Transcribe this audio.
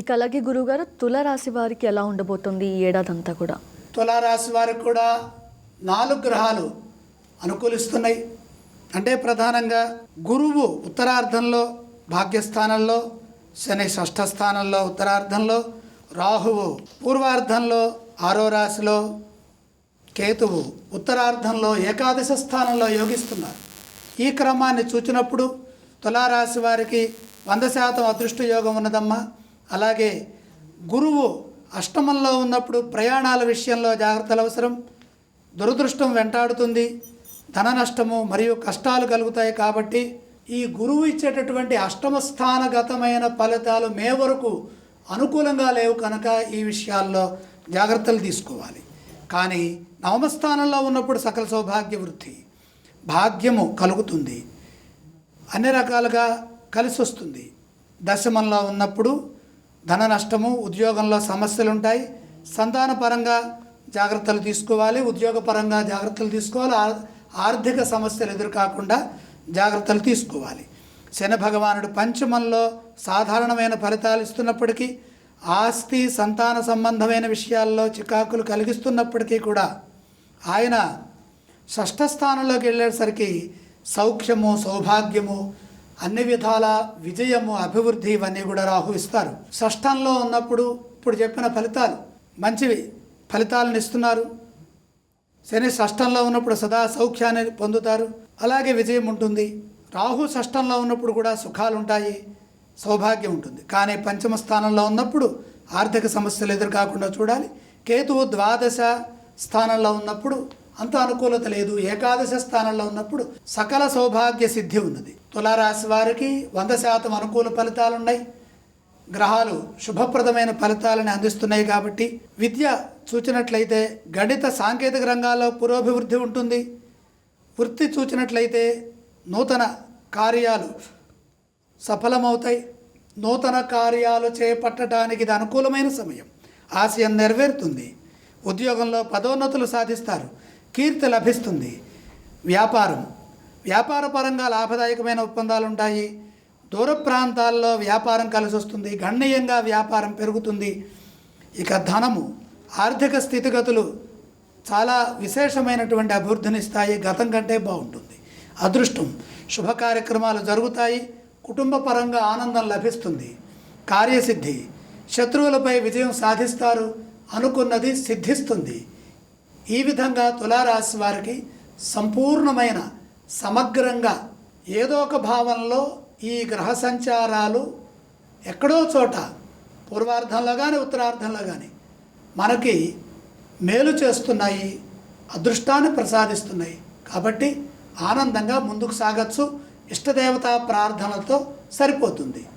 ఇక అలాగే గురుగారు తులరాశి వారికి ఎలా ఉండబోతుంది ఈ ఏడాది అంతా కూడా? తులారాశి వారికి కూడా నాలుగు గ్రహాలు అనుకూలిస్తున్నాయి. అంటే ప్రధానంగా గురువు ఉత్తరార్ధంలో భాగ్యస్థానంలో శని షష్ఠ స్థానంలో ఉత్తరార్ధంలో రాహువు పూర్వార్ధంలో ఆరో రాశిలో కేతువు ఉత్తరార్ధంలో ఏకాదశ స్థానంలో యోగిస్తున్నారు. ఈ క్రమాన్ని చూచినప్పుడు తులారాశి వారికి వంద శాతం అదృష్ట యోగం ఉన్నదమ్మా. అలాగే గురువు అష్టమంలో ఉన్నప్పుడు ప్రయాణాల విషయంలో జాగ్రత్తలు అవసరం. దురదృష్టం వెంటాడుతుంది. ధన నష్టము మరియు కష్టాలు కలుగుతాయి కాబట్టి ఈ గురువు ఇచ్చేటటువంటి అష్టమ స్థానగతమైన ఫలితాలు మే వరకు అనుకూలంగా లేవు కనుక ఈ విషయాల్లో జాగ్రత్తలు తీసుకోవాలి. కానీ నవమస్థానంలో ఉన్నప్పుడు సకల సౌభాగ్య వృద్ధి భాగ్యము కలుగుతుంది. అన్ని రకాలుగా కలిసి వస్తుంది దశమంలో ఉన్నప్పుడు ధన నష్టము ఉద్యోగంలో సమస్యలు ఉంటాయి సంతానపరంగా జాగ్రత్తలు తీసుకోవాలి. ఉద్యోగపరంగా జాగ్రత్తలు తీసుకోవాలి. ఆర్థిక సమస్యలు ఎదురుకాకుండా జాగ్రత్తలు తీసుకోవాలి. శని భగవానుడు పంచమంలో సాధారణమైన ఫలితాలు ఇస్తున్నప్పటికీ ఆస్తి సంతాన సంబంధమైన విషయాల్లో చికాకులు కలిగిస్తున్నప్పటికీ కూడా ఆయన షష్ఠ స్థానంలోకి వెళ్ళేసరికి సౌఖ్యము సౌభాగ్యము అన్ని విధాల విజయము అభివృద్ధి ఇవన్నీ కూడా రాహు ఇస్తారు షష్ఠంలో ఉన్నప్పుడు ఇప్పుడు చెప్పిన ఫలితాలు మంచివి. ఫలితాలను ఇస్తున్నారు. శని షష్టంలో ఉన్నప్పుడు సదా సౌఖ్యాన్ని పొందుతారు. అలాగే విజయం ఉంటుంది. రాహు షష్టంలో ఉన్నప్పుడు కూడా సుఖాలు ఉంటాయి సౌభాగ్యం ఉంటుంది. కానీ పంచమ స్థానంలో ఉన్నప్పుడు ఆర్థిక సమస్యలు ఎదురుకాకుండా చూడాలి. కేతువు ద్వాదశ స్థానంలో ఉన్నప్పుడు అంత అనుకూలత లేదు. ఏకాదశ స్థానంలో ఉన్నప్పుడు సకల సౌభాగ్య సిద్ధి ఉన్నది. తులారాశి వారికి వంద శాతం అనుకూల ఫలితాలు ఉన్నాయి. గ్రహాలు శుభప్రదమైన ఫలితాలను అందిస్తున్నాయి కాబట్టి విద్య చూచినట్లయితే గణిత సాంకేతిక రంగాల్లో పురోభివృద్ధి ఉంటుంది. వృత్తి చూచినట్లయితే నూతన కార్యాలు సఫలమవుతాయి. నూతన కార్యాలు చేపట్టడానికి ఇది అనుకూలమైన సమయం. ఆశయం నెరవేరుతుంది. ఉద్యోగంలో పదోన్నతులు సాధిస్తారు. కీర్తి లభిస్తుంది. వ్యాపారం. వ్యాపార పరంగా లాభదాయకమైన ఒప్పందాలు ఉంటాయి దూర ప్రాంతాల్లో వ్యాపారం కలిసి వస్తుంది గణనీయంగా వ్యాపారం పెరుగుతుంది. ఇక ధనము ఆర్థిక స్థితిగతులు చాలా విశేషమైనటువంటి అభివృద్ధినిస్తాయి గతం కంటే బాగుంటుంది. అదృష్టం శుభ కార్యక్రమాలు జరుగుతాయి. కుటుంబ పరంగా ఆనందం లభిస్తుంది. కార్యసిద్ధి శత్రువులపై విజయం సాధిస్తారు. అనుకున్నది సిద్ధిస్తుంది. ఈ విధంగా తులారాశి వారికి సంపూర్ణమైన సమగ్రంగా ఏదో ఒక భావనలో ఈ గ్రహ సంచారాలు ఎక్కడో చోట పూర్వార్ధంలో కానీ ఉత్తరార్ధంలో కానీ మనకి మేలు చేస్తున్నాయి అదృష్టాన్ని ప్రసాదిస్తున్నాయి. కాబట్టి ఆనందంగా ముందుకు సాగచ్చు ఇష్టదేవతా ప్రార్థనలతో సరిపోతుంది.